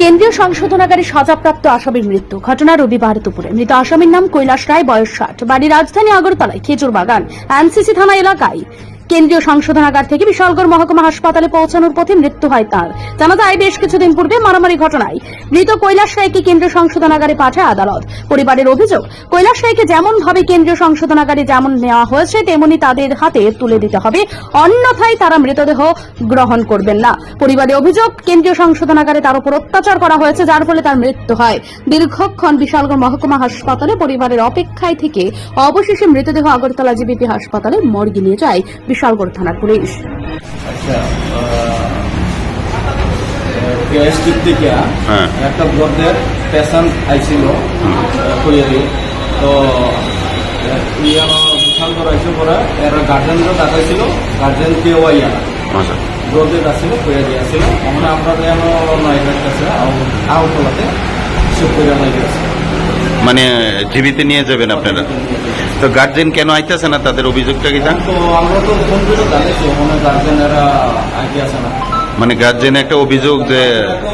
কেন্দ্রীয় সংশোধনাগারে সাজাপ্রাপ্ত আসামির মৃত্যু। ঘটনা রবিবার দুপুরে। মৃত আসামির নাম কৈলাস রায়, বয়স ষাট। বাড়ি রাজধানী আগরতলায় খেজুর বাগান এনসিসি থানা এলাকায়। কেন্দ্রীয় সংশোধনাগার থেকে বিশালগড় মহকুমা হাসপাতালে পৌঁছানোর পথে মৃত্যু হয় তার। জানা যায়, বেশ কিছুদিন পূর্বে মারামারি ঘটনায় মৃত কৈলাস রায়কে কেন্দ্রীয় সংশোধনাগারে পাঠায় আদালত। পরিবারের অভিযোগ, কৈলাস রায়কে যেমন ভাবে কেন্দ্রীয় সংশোধনাগারে যেমন নেওয়া হয়েছে, তেমনি তাদের হাতে তুলে দিতে হবে। অন্যথায় তারা মৃতদেহ গ্রহণ করবেন না। পরিবারের অভিযোগ, কেন্দ্রীয় সংশোধনাগারে তার উপর অত্যাচার করা হয়েছে, যার ফলে তার মৃত্যু হয়। দীর্ঘক্ষণ বিশালগড় মহকুমা হাসপাতালে পরিবারের অপেক্ষায় থেকে অবশেষে মৃতদেহ আগরতলা জিবিপি হাসপাতালে মর্গে নিয়ে যায়। বিশালগড় থানার পুলিশ। আচ্ছা হ্যাঁ। একটা ব্লডের পেশেন্ট আইছিল তো বিশাল করে আইসে পরে এরা গার্জেনরা ডাকাইছিল গার্জেন কেউ আইয়া আচ্ছা। ব্লডের আসছিল কইয়ারি আসছিল আমরা আমরা যেন নয় কাছে আউটলাতে সব কইয়া লাগে মানে জীবিত নিয়ে যাবেন আপনারা? তো গার্জেন কেন আইতেছে না? তাদের অভিযোগটা কি তো আমরা তো ফোন করে জানাইছি ওখানে গার্জেনেরা আগে না। মানে গার্জেন একটা অভিযোগ যে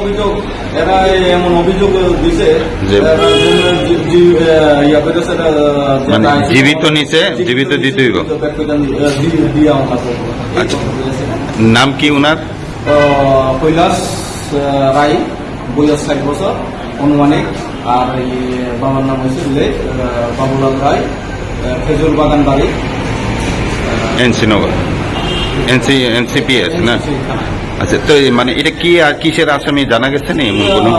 অভিযোগ এরা এমন অভিযোগ দিছে মানে জীবিত নিচে জীবিত দিতে হইব। আচ্ছা। নাম কি উনার? কৈলাস রায় বয়স ষাট বছর অনুমানিক আর বাবার নাম হয়েছে বাবুলাল রায়। খেজুর বাগান বাড়ি। এনসি নগর। এনসি এনসিপিএস না? আচ্ছা তো মানে এটা কি আর কিসের আসামি? জানা গেছে নি এমন কোনো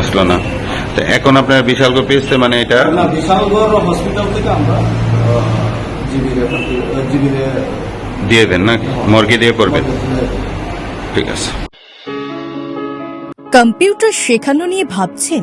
আসলো না। তো এখন আপনার বিশালগড় পেয়েছে মানে এটা? না বিশালগড় হসপিটাল থেকে আমরা দিয়ে দেন না? মর্গে দিয়ে করবেন। ঠিক আছে। কম্পিউটার শেখানো নিয়ে ভাবছেন?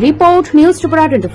Report news Tripura twenty